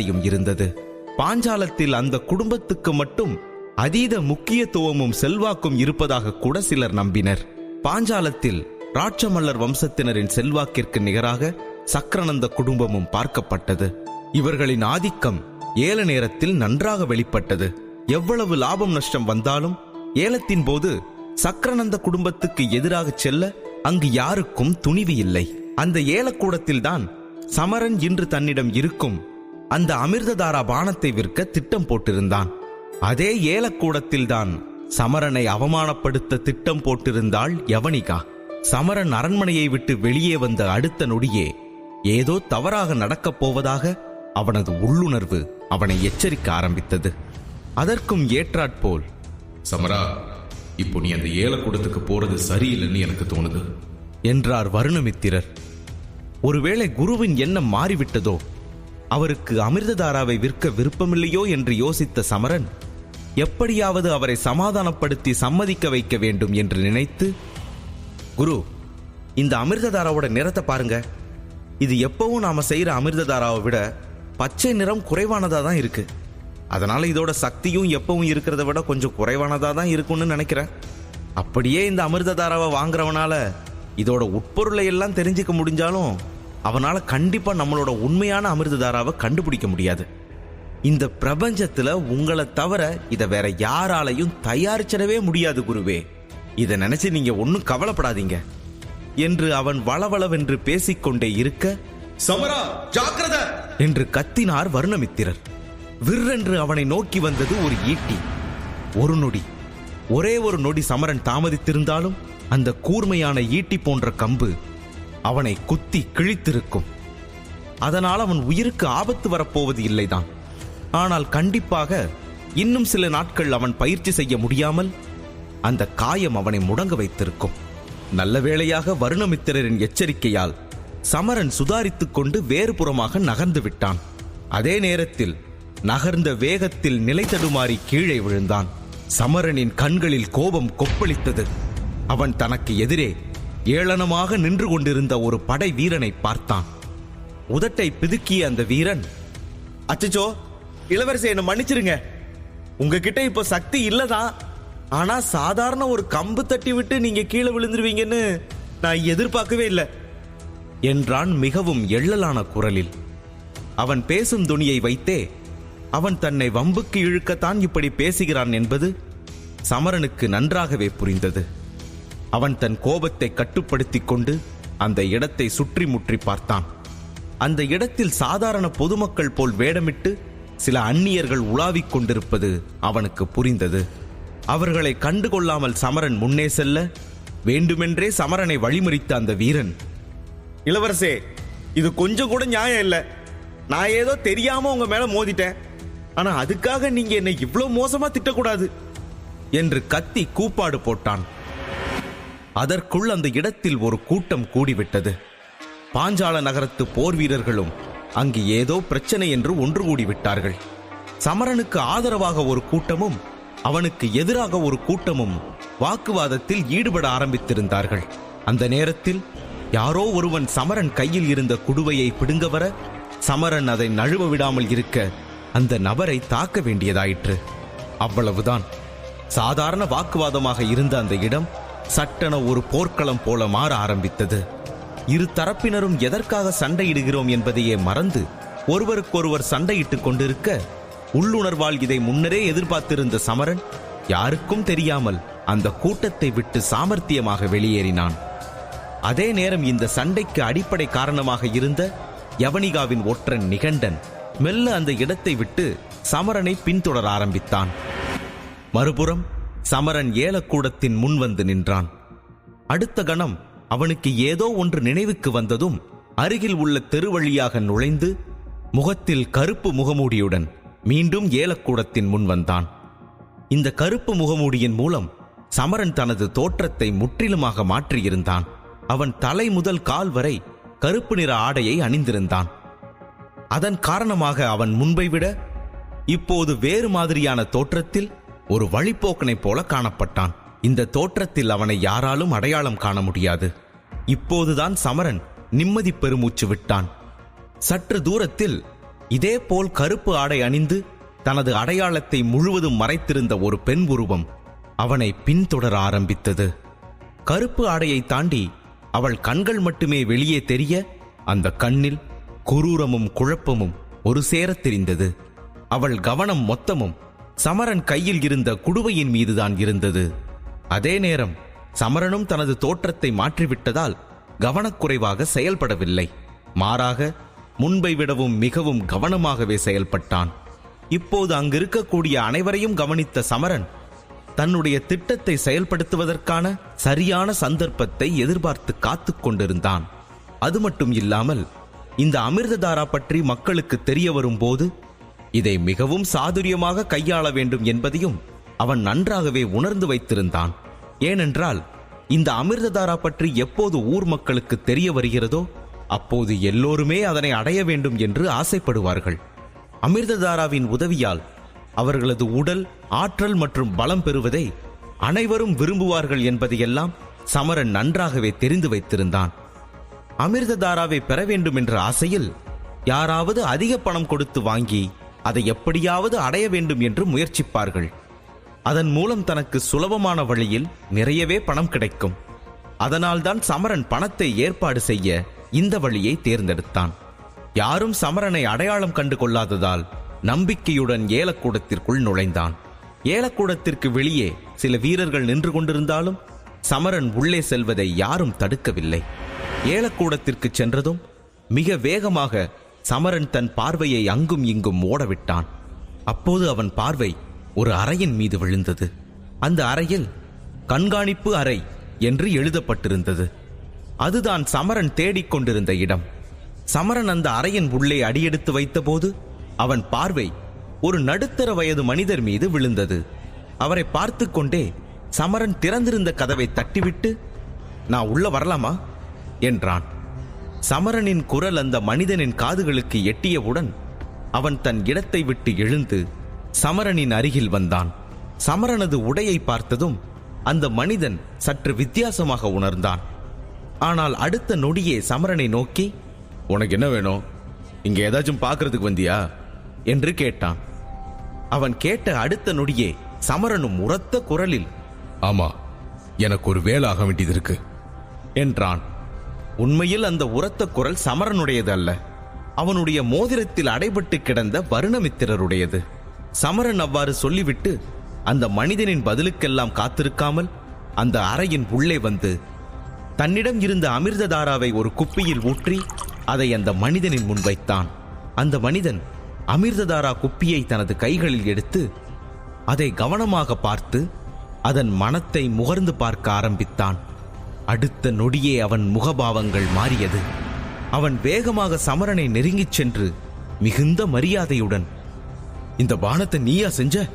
யும் இருந்தது. பாஞ்சாலத்தில் அந்த குடும்பத்துக்கு மட்டும் அதீத முக்கியத்துவமும் செல்வாக்கும் இருப்பதாக கூட சிலர் நம்பினர். பாஞ்சாலத்தில் ராட்சமல்லர் வம்சத்தினரின் செல்வாக்கிற்கு நிகராக சக்கரநந்த குடும்பமும் பார்க்கப்பட்டது. இவர்களின் ஆதிக்கம் ஏல நேரத்தில் நன்றாக வெளிப்பட்டது. எவ்வளவு லாபம் நஷ்டம் வந்தாலும் ஏலத்தின் போது சக்கரநந்த குடும்பத்துக்கு எதிராக செல்ல அங்கு யாருக்கும் துணிவு இல்லை. அந்த ஏலக்கூடத்தில்தான் சமரன் இன்று தன்னிடம் இருக்கும் அந்த அமிர்ததாரா பானத்தை விற்க திட்டம் போட்டிருந்தான். அதே ஏலக்கூடத்தில்தான் சமரனை அவமானப்படுத்த திட்டம் போட்டிருந்தாள் யவனிகா. சமரன் அரண்மனையை விட்டு வெளியே வந்த அடுத்த நொடியே ஏதோ தவறாக நடக்கப் போவதாக அவனது உள்ளுணர்வு அவனை எச்சரிக்க ஆரம்பித்தது. அதற்கும் ஏற்றாற்போல் சமரா இப்போ நீ அந்த ஏலக்கூடத்துக்கு போறது சரியில்லைன்னு எனக்கு தோணுது. என்றார் வருணமித்திரர். ஒருவேளை குருவின் எண்ணம் மாறிவிட்டதோ? அவருக்கு அமிர்ததாராவை விற்க விருப்பமில்லையோ என்று யோசித்த சமரன் எப்படியாவது அவரை சமாதானப்படுத்தி சம்மதிக்க வைக்க வேண்டும் என்று நினைத்து குரு இந்த அமிர்ததாராவோட நிறத்தை பாருங்க. இது எப்பவும் நாம செய்யற அமிர்ததாராவை விட பச்சை நிறம் குறைவானதா தான் இருக்கு. அதனால இதோட சக்தியும் எப்பவும் இருக்கிறத விட கொஞ்சம் குறைவானதா தான் இருக்கும்னு நினைக்கிறேன். அப்படியே இந்த அமிர்ததாராவை வாங்குறவனால இதோட உட்பொருளை எல்லாம் தெரிஞ்சுக்க முடிஞ்சாலும் அவனால கண்டிப்பா நம்மளோட உண்மையான அமிர்ததாராவை கண்டுபிடிக்க முடியாது. இந்த பிரபஞ்சத்துல உங்களை தவிர இதை வேற யாராலையும் தயாரிச்சிடவே முடியாது குருவே. இதை நினைச்சு நீங்க ஒன்னும் கவலைப்படாதீங்க. என்று அவன் வளவளவென்று பேசிக்கொண்டே இருக்க சமரா ஜாக்கிரத! என்று கத்தினார் வருணமித்திரர். விற்றென்று அவனை நோக்கி வந்தது ஒரு ஈட்டி. ஒரு நொடி. ஒரே ஒரு நொடி சமரன் தாமதித்திருந்தாலும் அந்த கூர்மையான ஈட்டி போன்ற கம்பு அவனை குத்தி கிழித்திருக்கும். அதனால் அவன் உயிருக்கு ஆபத்து வரப்போவது இல்லைதான். ஆனால் கண்டிப்பாக இன்னும் சில நாட்கள் அவன் பயிற்சி செய்ய முடியாமல் அந்த காயம் அவனை முடங்க வைத்திருக்கும். நல்ல வேளையாக வருணமித்திரரின் எச்சரிக்கையால் சமரன் சுதாரித்துக் கொண்டு வேறு புறமாக நகர்ந்து விட்டான். அதே நேரத்தில் நகர்ந்த வேகத்தில் நிலை தடுமாறி கீழே விழுந்தான். சமரனின் கண்களில் கோபம் கொப்பளித்தது. அவன் தனக்கு எதிரே ஏளனமாக நின்று கொண்டிருந்த ஒரு படை வீரனை பார்த்தான். உதட்டை பிதுக்கிய அந்த வீரன் அச்சச்சோ இளவரசி என்ன மன்னிச்சிருங்க. உங்ககிட்ட இப்ப சக்தி இல்லதான் ஆனா சாதாரண ஒரு கம்பு தட்டி விட்டு நீங்க கீழே விழுந்துருவீங்கன்னு நான் எதிர்பார்க்கவே இல்லை என்றான் மிகவும் எள்ளலான குரலில். அவன் பேசும் துணியை வைத்தே அவன் தன்னை வம்புக்கு இழுக்கத்தான் இப்படி பேசுகிறான் என்பது சமரனுக்கு நன்றாகவே புரிந்தது. அவன் தன் கோபத்தை கட்டுப்படுத்திக் கொண்டு அந்த இடத்தை சுற்றி முற்றி பார்த்தான். அந்த இடத்தில் சாதாரண பொதுமக்கள் போல் வேடமிட்டு சில அந்நியர்கள் உலாவிக் கொண்டிருப்பது அவனுக்கு புரிந்தது. அவர்களை கண்டுகொள்ளாமல் சமரன் முன்னே செல்ல வேண்டுமென்றே சமரனை வழிமறித்த அந்த வீரன் இளவரசே இது கொஞ்சம் கூட நியாயம் இல்லை. நான் ஏதோ தெரியாம உங்க மேல மோதிட்டேன். ஆனா அதுக்காக நீங்க என்னை இவ்வளவு மோசமா திட்டக்கூடாது என்று கத்தி கூப்பாடு போட்டான். அதற்குள் அந்த இடத்தில் ஒரு கூட்டம் கூடிவிட்டது. பாஞ்சால நகரத்து போர் வீரர்களும் அங்கு ஏதோ பிரச்சனை என்று ஒன்று கூடிவிட்டார்கள். சமரனுக்கு ஆதரவாக ஒரு கூட்டமும் அவனுக்கு எதிராக ஒரு கூட்டமும் வாக்குவாதத்தில் ஈடுபட ஆரம்பித்திருந்தார்கள். அந்த நேரத்தில் யாரோ ஒருவன் சமரன் கையில் இருந்த குடுவையை பிடுங்க வர சமரன் அதை நழுவ விடாமல் இருக்க அந்த நபரை தாக்க வேண்டியதாயிற்று. அவ்வளவுதான். சாதாரண வாக்குவாதமாக இருந்த அந்த இடம் சட்டென ஒரு போர்க்களம் போல மாற ஆரம்பித்தது. இரு தரப்பினரும் எதற்காக சண்டையிடுகிறோம் என்பதையே மறந்து ஒருவருக்கொருவர் சண்டையிட்டுக் கொண்டிருக்க உள்ளுணர்வால் இதை முன்னரே எதிர்பார்த்திருந்த சமரன் யாருக்கும் தெரியாமல் அந்த கூட்டத்தை விட்டு சாமர்த்தியமாக வெளியேறினான். அதே நேரம் இந்த சண்டைக்கு அடிப்படை காரணமாக இருந்த யவனிகாவின் ஒற்றன் நிகண்டன் மெல்ல அந்த இடத்தை விட்டு சமரனை பின்தொடர ஆரம்பித்தான். மறுபுறம் சமரன் ஏலக்கூடத்தின் முன் வந்து நின்றான். அடுத்த கணம் அவனுக்கு ஏதோ ஒன்று நினைவுக்கு வந்ததும் அருகில் உள்ள தெருவழியாக நுழைந்து முகத்தில் கருப்பு முகமூடியுடன் மீண்டும் ஏலக்கூடத்தின் முன் வந்தான். இந்த கருப்பு முகமூடியின் மூலம் சமரன் தனது தோற்றத்தை முற்றிலுமாக மாற்றியிருந்தான். அவன் தலை முதல் கால் வரை கருப்பு நிற ஆடையை அணிந்திருந்தான். அதன் காரணமாக அவன் முன்பை விட இப்போது வேறு மாதிரியான தோற்றத்தில் ஒரு வழிப்போக்கனைப் போல காணப்பட்டான். இந்த தோற்றத்தில் அவனை யாராலும் அடையாளம் காண முடியாது. இப்போதுதான் சமரன் நிம்மதி பெருமூச்சு விட்டான். சற்று தூரத்தில் இதேபோல் கருப்பு ஆடை அணிந்து தனது அடையாளத்தை முழுவதும் மறைத்திருந்த ஒரு பெண் உருவம் அவனை பின்தொடர ஆரம்பித்தது. கருப்பு ஆடையை தாண்டி அவள் கண்கள் மட்டுமே வெளியே தெரிய அந்த கண்ணில் குரூரமும் குழப்பமும் ஒரு சேர தெரிந்தது. அவள் கவனம் மொத்தமும் சமரன் கையில் இருந்த குடுவையின் மீதுதான் இருந்தது. அதே நேரம் சமரனும் தனது தோற்றத்தை மாற்றிவிட்டதால் கவனக்குறைவாக செயல்படவில்லை. மாறாக முன்பை விடவும் மிகவும் கவனமாகவே செயல்பட்டான். இப்போது அங்கிருக்கக்கூடிய அனைவரையும் கவனித்த சமரன் தன்னுடைய திட்டத்தை செயல்படுத்துவதற்கான சரியான சந்தர்ப்பத்தை எதிர்பார்த்து காத்து கொண்டிருந்தான். அது மட்டும் இல்லாமல் இந்த அமிர்ததாரா பற்றி மக்களுக்கு தெரிய வரும்போது இதை மிகவும் சாதுரியமாக கையாள வேண்டும் என்பதையும் அவன் நன்றாகவே உணர்ந்து வைத்திருந்தான். ஏனென்றால் இந்த அமிர்ததாரா பற்றி எப்போது ஊர் மக்களுக்கு தெரிய வருகிறதோ அப்போது எல்லோருமே அதனை அடைய வேண்டும் என்று ஆசைப்படுவார்கள். அமிர்ததாராவின் உதவியால் அவர்களது உடல் ஆற்றல் மற்றும் பலம் பெறுவதை அனைவரும் விரும்புவார்கள் என்பதையெல்லாம் சமரன் நன்றாகவே தெரிந்து வைத்திருந்தான். அமிர்ததாராவை பெற வேண்டும் என்ற ஆசையில் யாராவது அதிக பணம் கொடுத்து வாங்கி அதை எப்படியாவது அடைய வேண்டும் என்று முயற்சிப்பார்கள். அதன் மூலம் தனக்கு சுலபமான வழியில் நிறையவே பணம் கிடைக்கும். அதனால்தான் சமரன் பணத்தை ஏற்பாடு செய்ய இந்த வழியை தேர்ந்தெடுத்தான். யாரும் சமரனை அடையாளம் கண்டு கொள்ளாததால் நம்பிக்கையுடன் ஏலக்கூடத்திற்குள் நுழைந்தான். ஏலக்கூடத்திற்கு வெளியே சில வீரர்கள் நின்று கொண்டிருந்தாலும் சமரன் உள்ளே செல்வதை யாரும் தடுக்கவில்லை. ஏலக்கூடத்திற்கு சென்றதும் மிக வேகமாக சமரன் தன் பார்வையை அங்கும் இங்கும் ஓடவிட்டான். அப்போது அவன் பார்வை ஒரு அறையின் மீது விழுந்தது. அந்த அறையில் கண்காணிப்பு அறை என்று எழுதப்பட்டிருந்தது. அதுதான் சமரன் தேடிக்கொண்டிருந்த இடம். சமரன் அந்த அறையின் உள்ளே அடியெடுத்து வைத்தபோது அவன் பார்வை ஒரு நடுத்தர வயது மனிதர் மீது விழுந்தது. அவரை பார்த்து கொண்டே சமரன் திறந்திருந்த கதவை தட்டிவிட்டு நான் உள்ள வரலாமா? என்றான். சமரனின் குரல் அந்த மனிதனின் காதுகளுக்கு எட்டியவுடன் அவன் தன் இடத்தை விட்டு எழுந்து சமரனின் அருகில் வந்தான். சமரனது உடையை பார்த்ததும் அந்த மனிதன் சற்று வித்தியாசமாக உணர்ந்தான். ஆனால் அடுத்த நொடியே சமரனை நோக்கி உனக்கு என்ன வேணும்? இங்க ஏதாச்சும் பார்க்கறதுக்கு வந்தியா? என்று கேட்டான். அவன் கேட்ட அடுத்த நொடியே சமரனும் உரத்த குரலில் ஆமா எனக்கு ஒரு வேலாக வேண்டியது இருக்கு என்றான். உண்மையில் அந்த உரத்த குரல் சமரனுடையது அல்ல அவனுடைய மோதிரத்தில் அடைபட்டு கிடந்த வருணமித்திரருடையது. சமரன் அவ்வாறு சொல்லிவிட்டு அந்த மனிதனின் பதிலுக்கெல்லாம் காத்திருக்காமல் அந்த அறையின் உள்ளே வந்து தன்னிடம் இருந்த அமிர்ததாராவை ஒரு குப்பியில் ஊற்றி அதை அந்த மனிதனின் முன் வைத்தான். அந்த மனிதன் அமிர்ததாரா குப்பியை தனது கைகளில் எடுத்து அதை கவனமாக பார்த்து அதன் மனத்தை முகர்ந்து பார்க்க ஆரம்பித்தான். அடுத்த நொடியே அவன் முகபாவங்கள் மாறியது. அவன் வேகமாக சமரனை நெருங்கிச் சென்று மிகுந்த மரியாதையுடன் இந்த பானத்தை நீயா செஞ்ச?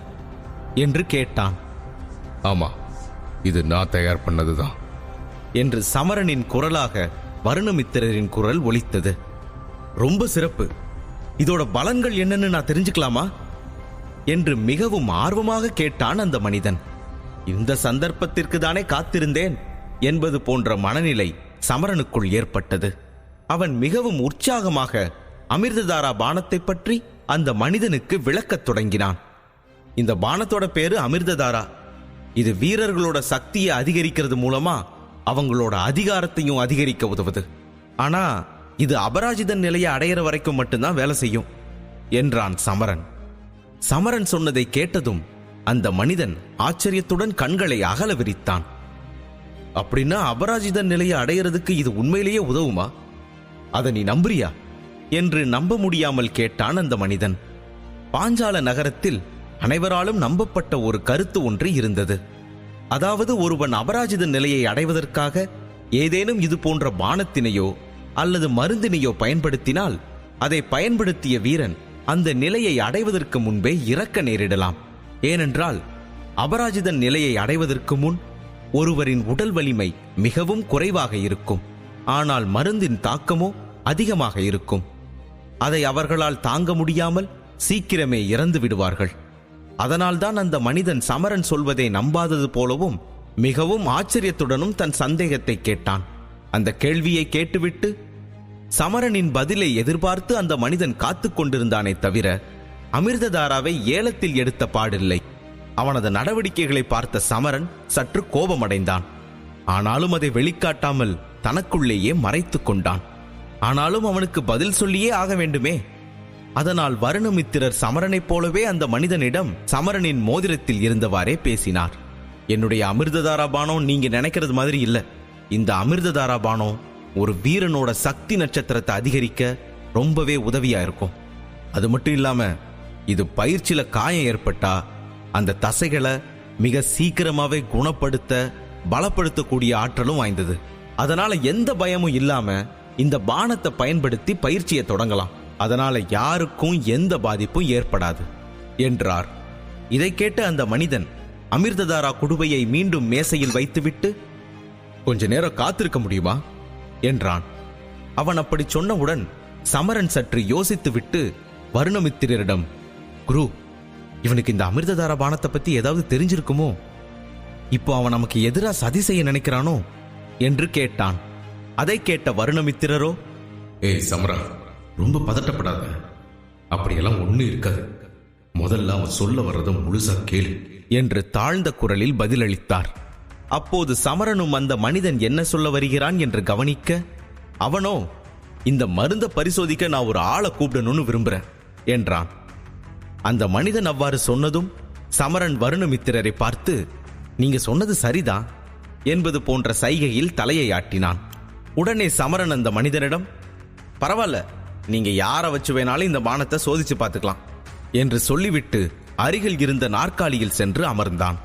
என்று கேட்டான். ஆமா இது நான் தயார் பண்ணதுதான். என்று சமரனின் குரலாக வருணமித்திரரின் குரல் ஒலித்தது. ரொம்ப சிறப்பு. இதோட பலன்கள் என்னன்னு நான் தெரிஞ்சுக்கலாமா? என்று மிகவும் ஆர்வமாக கேட்டான் அந்த மனிதன். இந்த சந்தர்ப்பத்திற்கு தானே காத்திருந்தேன். என்பது போன்ற மனநிலை சமரனுக்குள் ஏற்பட்டது. அவன் மிகவும் உற்சாகமாக அமிர்ததாரா பானத்தை பற்றி அந்த மனிதனுக்கு விளக்கத் தொடங்கினான். இந்த பானத்தோட பேரு அமிர்ததாரா. இது வீரர்களோட சக்தியை அதிகரிக்கிறது மூலமா அவங்களோட அதிகாரத்தையும் அதிகரிக்க உதவுது. ஆனா இது அபராஜிதன் நிலையை அடையிற வரைக்கும் மட்டும்தான் வேலை செய்யும் என்றான் சமரன். சமரன் சொன்னதை கேட்டதும் அந்த மனிதன் ஆச்சரியத்துடன் கண்களை அகல விரித்தான். அப்படின்னா அபராஜிதன் நிலையை அடையிறதுக்கு இது உண்மையிலேயே உதவுமா? அதை நீ நம்புறியா? என்று நம்ப முடியாமல் கேட்டான் அந்த மனிதன். பாஞ்சால நகரத்தில் அனைவராலும் நம்பப்பட்ட ஒரு கருத்து ஒன்று இருந்தது. அதாவது ஒருவன் அபராஜித நிலையை அடைவதற்காக ஏதேனும் இது போன்ற பானத்தினையோ அல்லது மருந்தினையோ பயன்படுத்தினால் அதை பயன்படுத்திய வீரன் அந்த நிலையை அடைவதற்கு முன்பே இறக்க நேரிடலாம். ஏனென்றால் அபராஜிதன் நிலையை அடைவதற்கு முன் ஒருவரின் உடல் வலிமை மிகவும் குறைவாக இருக்கும். ஆனால் மருந்தின் தாக்கமோ அதிகமாக இருக்கும். அதை அவர்களால் தாங்க முடியாமல் சீக்கிரமே இறந்து விடுவார்கள். அதனால்தான் அந்த மனிதன் சமரன் சொல்வதை நம்பாதது போலவும் மிகவும் ஆச்சரியத்துடனும் தன் சந்தேகத்தை கேட்டான். அந்த கேள்வியை கேட்டுவிட்டு சமரனின் பதிலை எதிர்பார்த்து அந்த மனிதன் காத்துக் கொண்டிருந்தானே தவிர அமிர்ததாராவை ஏலத்தில் எடுத்த பாடில்லை. அவனது நடவடிக்கைகளை பார்த்த சமரன் சற்று கோபமடைந்தான். ஆனாலும் அதை வெளிக்காட்டாமல் தனக்குள்ளேயே மறைத்து கொண்டான். ஆனாலும் அவனுக்கு பதில் சொல்லியே ஆக வேண்டுமே. அதனால் வருணமித்திரர் சமரனைப் போலவே அந்த மனிதனிடம் சமரனின் மோதிரத்தில் இருந்தவாறே பேசினார். என்னுடைய அமிர்ததாரா பானம் நீங்க நினைக்கிறது மாதிரி இல்ல. இந்த அமிர்ததாரா பானம் ஒரு வீரனோட சக்தி நட்சத்திரத்தை அதிகரிக்க ரொம்பவே உதவியா இருக்கும். அது மட்டும் இல்லாம இது பயிற்சியில காயம் ஏற்பட்டா அந்த தசைகளை மிக சீக்கிரமாவே குணப்படுத்த பலப்படுத்தக்கூடிய ஆற்றலும் வாய்ந்தது. அதனால எந்த பயமும் இல்லாம இந்த பானத்தை பயன்படுத்தி பயிற்சியை தொடங்கலாம். அதனால யாருக்கும் எந்த பாதிப்பும் ஏற்படாது என்றார். இதை கேட்ட அந்த மனிதன் அமிர்ததாரா குடுவையை மீண்டும் மேசையில் வைத்துவிட்டு கொஞ்ச நேரம் காத்திருக்க முடியுமா? என்றான். அவன் அப்படி சொன்னவுடன் சமரன் சற்று யோசித்துவிட்டு வருணமித்திரரிடம் குரு இவனுக்கு இந்த அமிர்ததார பானத்தை பத்தி ஏதாவது தெரிஞ்சிருக்குமோ? இப்போ அவன் நமக்கு எதிராக சதி செய்ய நினைக்கிறானோ? என்று கேட்டான். அதை கேட்ட வருணமித்திரரோ ஏய் சமரா ரொம்ப பதட்டப்படாத. அப்படியெல்லாம் ஒண்ணு இருக்காது. முதல்ல அவன் சொல்ல வர்றதும் முழுசா கேளு என்று தாழ்ந்த குரலில் பதிலளித்தார். அப்போது சமரனும் அந்த மனிதன் என்ன சொல்ல வருகிறான் என்று கவனிக்க அவனோ இந்த மருந்தை பரிசோதிக்க நான் ஒரு ஆளை கூப்பிடணும்னு விரும்புறேன் என்றான். அந்த மனிதன் அவ்வாறு சொன்னதும் சமரன் வருணமித்திரரை பார்த்து நீங்க சொன்னது சரிதான் என்பது போன்ற சைகையில் தலையை ஆட்டினான். உடனே சமரன் அந்த மனிதனிடம் பரவாயில்ல நீங்க யாரை வச்சு வேணாலும் இந்த பானத்தை சோதிச்சு பார்த்துக்கலாம் என்று சொல்லிவிட்டு அருகில் இருந்த நாற்காலியில் சென்று அமர்ந்தான்.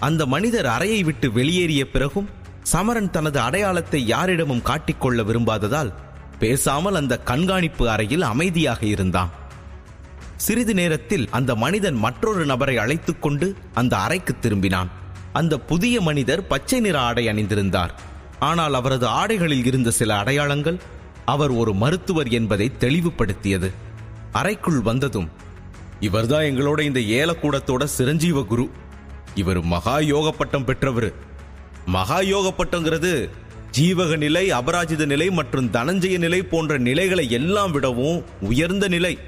அந்த மனிதர் அறையை விட்டு வெளியேறிய பிறகும் சமரன் தனது அடையாளத்தை யாரிடமும் காட்டிக்கொள்ள விரும்பாததால் பேசாமல் அந்த கண்காணிப்பு அறையில் அமைதியாக இருந்தான். சிறிது நேரத்தில் அந்த மனிதன் மற்றொரு நபரை அழைத்துக் கொண்டு அந்த அறைக்கு திரும்பினான். அந்த புதிய மனிதர் பச்சை நிற ஆடை அணிந்திருந்தார். ஆனால் அவரது ஆடைகளில் இருந்த சில அடையாளங்கள் அவர் ஒரு மருத்துவர் என்பதை தெளிவுபடுத்தியது. அறைக்குள் வந்ததும் இவர்தான் எங்களோட இந்த ஏலக்கூடத்தோட சிரஞ்சீவ குரு. இவர் மகா யோக பட்டம் பெற்றவர். மகா யோக பட்டங்கிறது ஜீவக நிலை அபராஜித நிலை மற்றும் தனஞ்சய நிலை போன்ற நிலைகளை எல்லாம் விடவும் உயர்ந்த நிலை.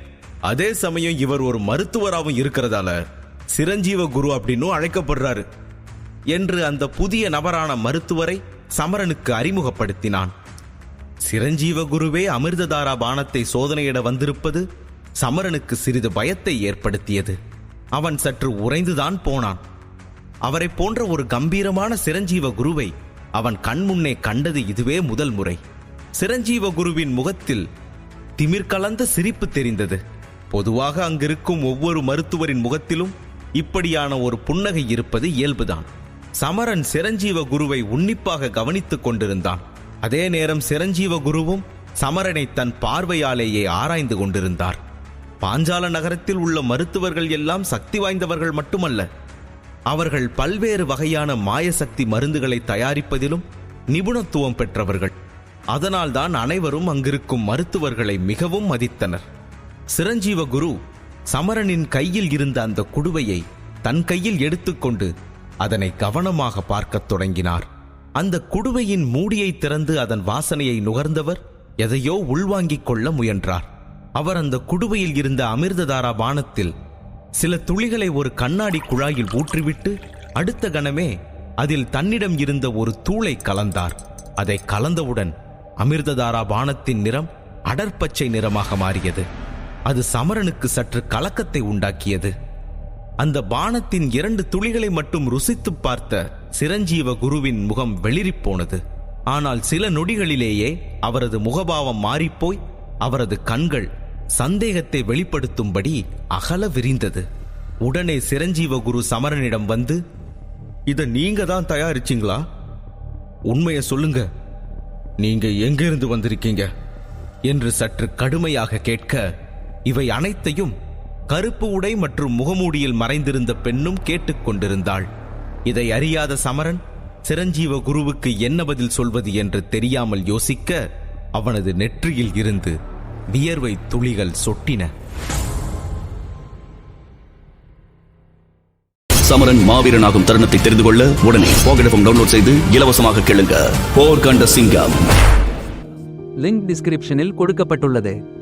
அதே சமயம் இவர் ஒரு மருத்துவராகவும் இருக்கிறதால சிரஞ்சீவ குரு அப்படின்னும் அழைக்கப்படுறாரு என்று அந்த புதிய நபரான மருத்துவரை சமரனுக்கு அறிமுகப்படுத்தினான். சிரஞ்சீவ குருவே அமிர்ததாரா பானத்தை சோதனையிட வந்திருப்பது சமரனுக்கு சிறிது பயத்தை ஏற்படுத்தியது. அவன் சற்று உறைந்துதான் போனான். அவரைப் போன்ற ஒரு கம்பீரமான சிரஞ்சீவ குருவை அவன் கண்முன்னே கண்டது இதுவே முதல் முறை. சிரஞ்சீவ குருவின் முகத்தில் திமிர் கலந்த சிரிப்பு தெரிந்தது. பொதுவாக அங்கிருக்கும் ஒவ்வொரு மருத்துவரின் முகத்திலும் இப்படியான ஒரு புன்னகை இருப்பது இயல்புதான். சமரன் சிரஞ்சீவ குருவை உன்னிப்பாக கவனித்துக் கொண்டிருந்தான். அதே நேரம் சிரஞ்சீவ குருவும் சமரனை தன் பார்வையாலேயே ஆராய்ந்து கொண்டிருந்தார். பாஞ்சால நகரத்தில் உள்ள மருத்துவர்கள் எல்லாம் சக்தி வாய்ந்தவர்கள் மட்டுமல்ல அவர்கள் பல்வேறு வகையான மாயசக்தி மருந்துகளை தயாரிப்பதிலும் நிபுணத்துவம் பெற்றவர்கள். அதனால்தான் அனைவரும் அங்கிருக்கும் மருத்துவர்களை மிகவும் மதித்தனர். சிரஞ்சீவ குரு சமரனின் கையில் இருந்த அந்த குடுவையை தன் கையில் எடுத்துக்கொண்டு அதனை கவனமாக பார்க்கத் தொடங்கினார். அந்த குடுவையின் மூடியை திறந்து அதன் வாசனையை நுகர்ந்தவர் எதையோ உள்வாங்கிக் கொள்ள முயன்றார். அவர் அந்த குடுவையில் இருந்த அமிர்ததாரா பானத்தில் சில துளிகளை ஒரு கண்ணாடி குழாயில் ஊற்றிவிட்டு அடுத்த கணமே அதில் தன்னிடம் இருந்த ஒரு தூளை கலந்தார். அதை கலந்தவுடன் அமிர்ததாரா பானத்தின் நிறம் அடற்பச்சை நிறமாக மாறியது. அது சமரனுக்கு சற்று கலக்கத்தை உண்டாக்கியது. அந்த பானத்தின் இரண்டு துளிகளை மட்டும் ருசித்துப் பார்த்த சிரஞ்சீவ குருவின் முகம் வெளிரிப்போனது ஆனால் சில நொடிகளிலேயே அவரது முகபாவம் மாறிப்போய் அவரது கண்கள் சந்தேகத்தை வெளிப்படுத்தும்படி அகல விரிந்தது. உடனே சிரஞ்சீவ குரு சமரனிடம் வந்து இதை நீங்க தான் தயாரிச்சீங்களா? உண்மையை சொல்லுங்க. நீங்க எங்கிருந்து வந்திருக்கீங்க? என்று சற்று கடுமையாக கேட்க இவை அனைத்தையும் கருப்பு உடை மற்றும் முகமூடியில் மறைந்திருந்த பெண்ணும் கேட்டுக்கொண்டிருந்தாள் இதை அறியாத சமரன் சிரஞ்சீவ குருவுக்கு என்ன பதில் சொல்வது என்று தெரியாமல் யோசிக்க அவனது நெற்றியில் இருந்து வியர்வை துளிகள் சொட்டின. சமரன் மாவீரனாகும் தருணத்தை தெரிந்து கொள்ள உடனே போகடஃபம் டவுன்லோட் செய்து இலவசமாக கேளுங்க. போர் கண்ட சிங்கம். லிங்க் டிஸ்கிரிப்ஷனில் கொடுக்கப்பட்டுள்ளது.